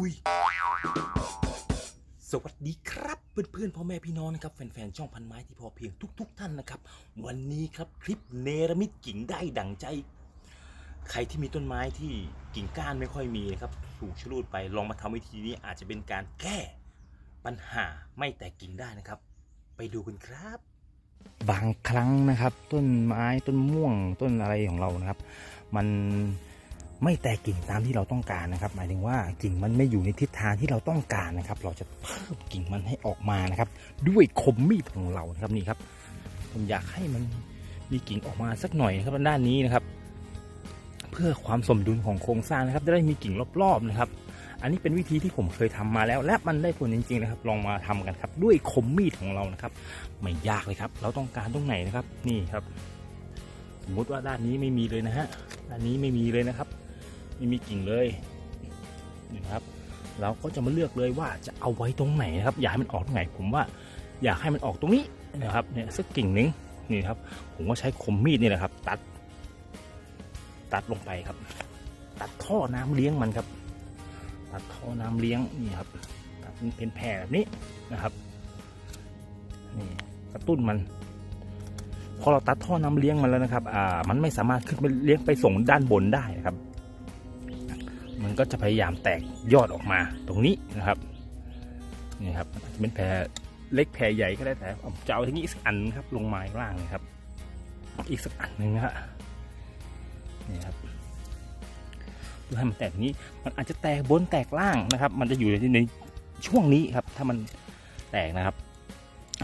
อุยสวัสดีครับ เพื่อนๆพ่อแม่พี่น้องนะครับแฟนๆช่องพันไม้ที่พอเพียงทุก ๆ ท่านนะครับ วันนี้ครับคลิปเนรมิตกิ่งได้ดั่งใจ ใครที่มีต้นไม้ที่กิ่งก้านไม่ค่อยมีนะครับถูกชะลูดไปลองมาทำวิธีนี้อาจจะเป็นการแก้ปัญหาไม่แตกกิ่งได้นะครับ ไปดูกันครับ บางครั้งนะครับ ต้นไม้ต้นม่วงต้นอะไรของเรานะครับ มัน ไม่แตกกิ่งตามที่เราต้องการนะครับ หมายถึงว่ากิ่งมันไม่อยู่ในทิศทางที่เราต้องการนะครับ เราจะเพิ่มกิ่งมันให้ออกมานะครับ ด้วยคมมีดของเรานะครับนี่ครับ ผมอยากให้มันมีกิ่งออกมาสักหน่อยนะครับด้านนี้นะครับ เพื่อความสมดุลของโครงสร้างนะครับ จะได้มีกิ่งรอบๆนะครับ อันนี้เป็นวิธีที่ผมเคยทำมาแล้ว และมันได้ผลจริงๆนะครับ ลองมาทำกันครับ ด้วยคมมีดของเรานะครับ ไม่ยากเลยครับ เราต้องการตรงไหนนะครับ นี่ครับ สมมติว่าด้านนี้ไม่มีเลยนะฮะด้านนี้ไม่มีเลยนะครับ ไม่มีกิ่งเลยนี่นะครับ เราก็จะมาเลือกเลยว่าจะเอาไว้ตรงไหนนะครับ อยากให้มันออกตรงไหน ผมว่าอยากให้มันออกตรงนี้นะครับเนี่ยสักกิ่งหนึ่งนี่ครับ ผมก็ใช้คมมีดนี่แหละครับ ตัด ตัดลงไปครับ ตัดท่อน้ำเลี้ยงมันครับ ตัดท่อน้ำเลี้ยงนี่ครับตัดเป็นแผ่แบบนี้นะครับนี่กระตุ้นมันพอเราตัดท่อน้ำเลี้ยงมันแล้วนะครับ อ่า มันไม่สามารถขึ้นไปเลี้ยงไปส่งด้านบนได้นะครับ มันก็จะพยายามแตกยอดออกมาตรงนี้นะครับนี่ครับจะเป็นแผลเล็กแผลใหญ่ก็ได้แต่ผมจะเอาทีนี้อีกสักอันครับลงมาข้างล่างนะครับ อีกสักอันหนึ่งนะฮะนี่ครับเพื่อให้มันแตกนี้มันอาจจะแตกบนแตกล่างนะครับ มันจะอยู่ในช่วงนี้ครับ ถ้ามันแตกนะครับ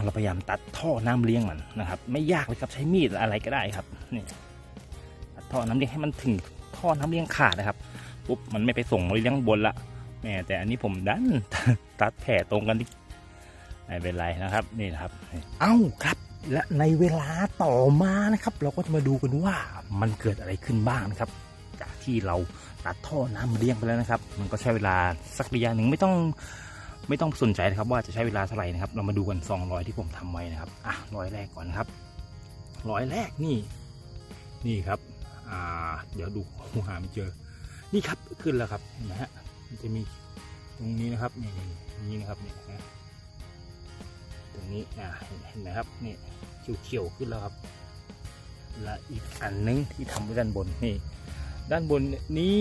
เราพยายามตัดท่อน้ำเลี้ยงมันนะครับ ไม่ยากเลยครับใช้มีดอะไรก็ได้ครับนี่ตัดท่อน้ำเลี้ยงให้มันถึงท่อน้ำเลี้ยงขาดนะครับ ปุ๊บมันไม่ไปส่งเลี้ยงบนละแม่แต่อันนี้ผมดันตัดแผ่ตรงกันดิไม่เป็นไรนะครับนี่นะครับ เอ้าครับ และในเวลาต่อมานะครับ เราก็จะมาดูกันว่ามันเกิดอะไรขึ้นบ้างนะครับ จากที่เราตัดท่อน้ำเลี้ยงไปแล้วนะครับ มันก็ใช้เวลาสักระยะหนึ่งไม่ต้องไม่ต้องสนใจนะครับว่าจะใช้เวลาเท่าไหร่นะครับ เรามาดูกันซองรอยที่ผมทำไว้นะครับอะรอยแรกก่อนนครับรอยแรกนี่ นี่ครับ อ่า เดี๋ยวดูหูหาไม่เจอ นี่ครับขึ้นแล้วครับเห็นะฮะมันจะมีตรงนี้นะครับนี่นี่นี่นะครับนี่นะตรงนี้อ่าเห็นเห็นไหมครับนี่เขียวๆขึ้นแล้วครับ และอีกอันนึงที่ทำไว้ด้านบนนี่ ด้านบนนี้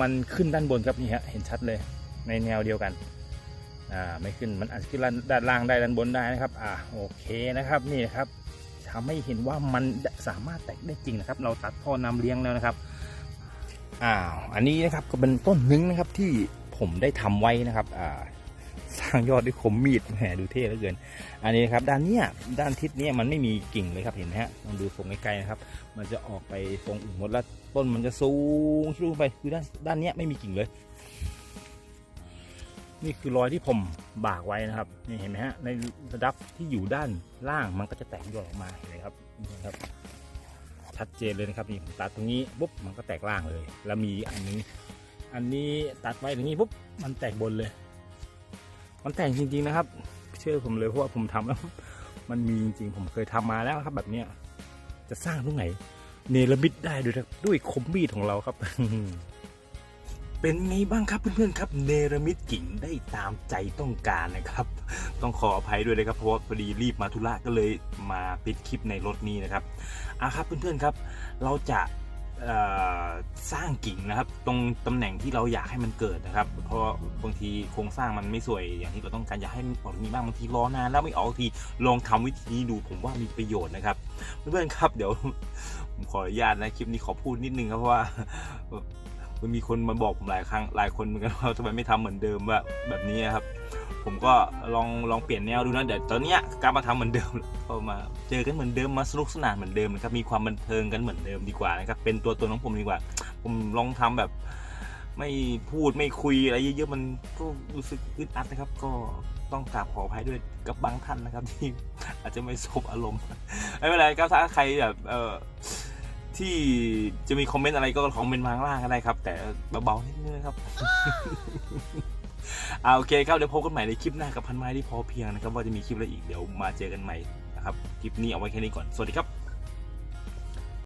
มันขึ้นด้านบนครับนี่ฮะเห็นชัดเลยในแนวเดียวกันอ่าไม่ขึ้นมันอาจจะขึ้นด้านล่างได้ด้านบนได้นะครับ อ่าโอเคนะครับนี่นะครับทำให้เห็นว่ามันสามารถแตกได้จริงนะครับ เราตัดท่อน้ำเลี้ยงแล้วนะครับ อ้าวอันนี้นะครับก็เป็นต้นหนึงนะครับที่ผมได้ทำไว้นะครับอ่าสร้างยอดด้วยคมมีดแหมดูเท่เหลือเกิน อันนี้นะครับด้านเนี้ยด้านทิศเนี้ยมันไม่มีกิ่งเลยครับเห็นไหมฮะลองดูทรงใกล้ๆนะครับ มันจะออกไปทรงอื่นหมดแล้วต้นมันจะสูงสูไปคือด้านด้านเนี้ยไม่มีกิ่งเลย นี่คือรอยที่ผมบากไว้นะครับนี่เห็นไหมฮะในระดับที่อยู่ด้านล่างมันก็จะแตกยอดออกมาเห็นไหมครับนี่ครับ ชัดเจนเลยนะครับนี่ตัดตรงนี้ปุ๊บมันก็แตกล่างเลย แล้วมีอันนี้ อันนี้ตัดไว้ตรงนี้ปุ๊บมันแตกบนเลย มันแตกจริงๆนะครับ เชื่อผมเลยเพราะว่าผมทำแล้ว มันมีจริงๆผมเคยทำมาแล้วครับ แบบเนี้ยจะสร้างตรงไหน เนรมิตได้ด้วยด้วยคมมีดของเราครับ เป็นไงบ้างครับเพื่อนๆครับเนรมิตกิ่งได้ตามใจต้องการนะครับ ต้องขออภัยด้วยนะครับเพราะว่าพอดีรีบมาธุระก็เลยมาปิดคลิปในรถนี้นะครับอะครับเพื่อนๆครับ เราจะสร้างกิ่งนะครับ ตรงตำแหน่งที่เราอยากให้มันเกิดนะครับ เพราะบางทีโครงสร้างมันไม่สวยอย่างที่เราต้องการอยากให้มันออกตรงนี้บ้างบางทีรอนานแล้วไม่ออกทีลองทำวิธีนี้ดูผมว่ามีประโยชน์นะครับเพื่อนๆครับเดี๋ยวผมขออนุญาตนะคลิปนี้ขอพูดนิดนึงครับเพราะว่า มันมีคนมาบอกผมหลายครั้งหลายคนเหมือนกันว่าทำไมไม่ทำเหมือนเดิมว่าแบบนี้ครับ ผมก็ลองลองเปลี่ยนแนวดูนะเดี๋ยวตอนเนี้ยกลับมาทำเหมือนเดิมก็มาเจอกันเหมือนเดิมมาสนุกสนานเหมือนเดิมนะครับมีความบันเทิงกันเหมือนเดิมดีกว่านะครับเป็นตัวตนของผมดีกว่า ผมลองทำแบบไม่พูดไม่คุยอะไรเยอะๆมันก็รู้สึกอึดอัดนะครับ ก็ต้องกราบขออภัยด้วยกับบางท่านนะครับที่อาจจะไม่สบอารมณ์ไม่เป็นไรครับถ้าใครแบบเออ ที่จะมีคอมเมนต์อะไรก็คอมเมนต์มาข้างล่างก็ได้ครับ แต่เบาๆนิดนึงนะครับเอาโอเคครับเดี๋ยวพบกันใหม่ในคลิปหน้ากับพันไม้ที่พอเพียงนะครับ ว่าจะมีคลิปอะไรอีกเดี๋ยวมาเจอกันใหม่นะครับ คลิปนี้เอาไว้แค่นี้ก่อน สวัสดีครับ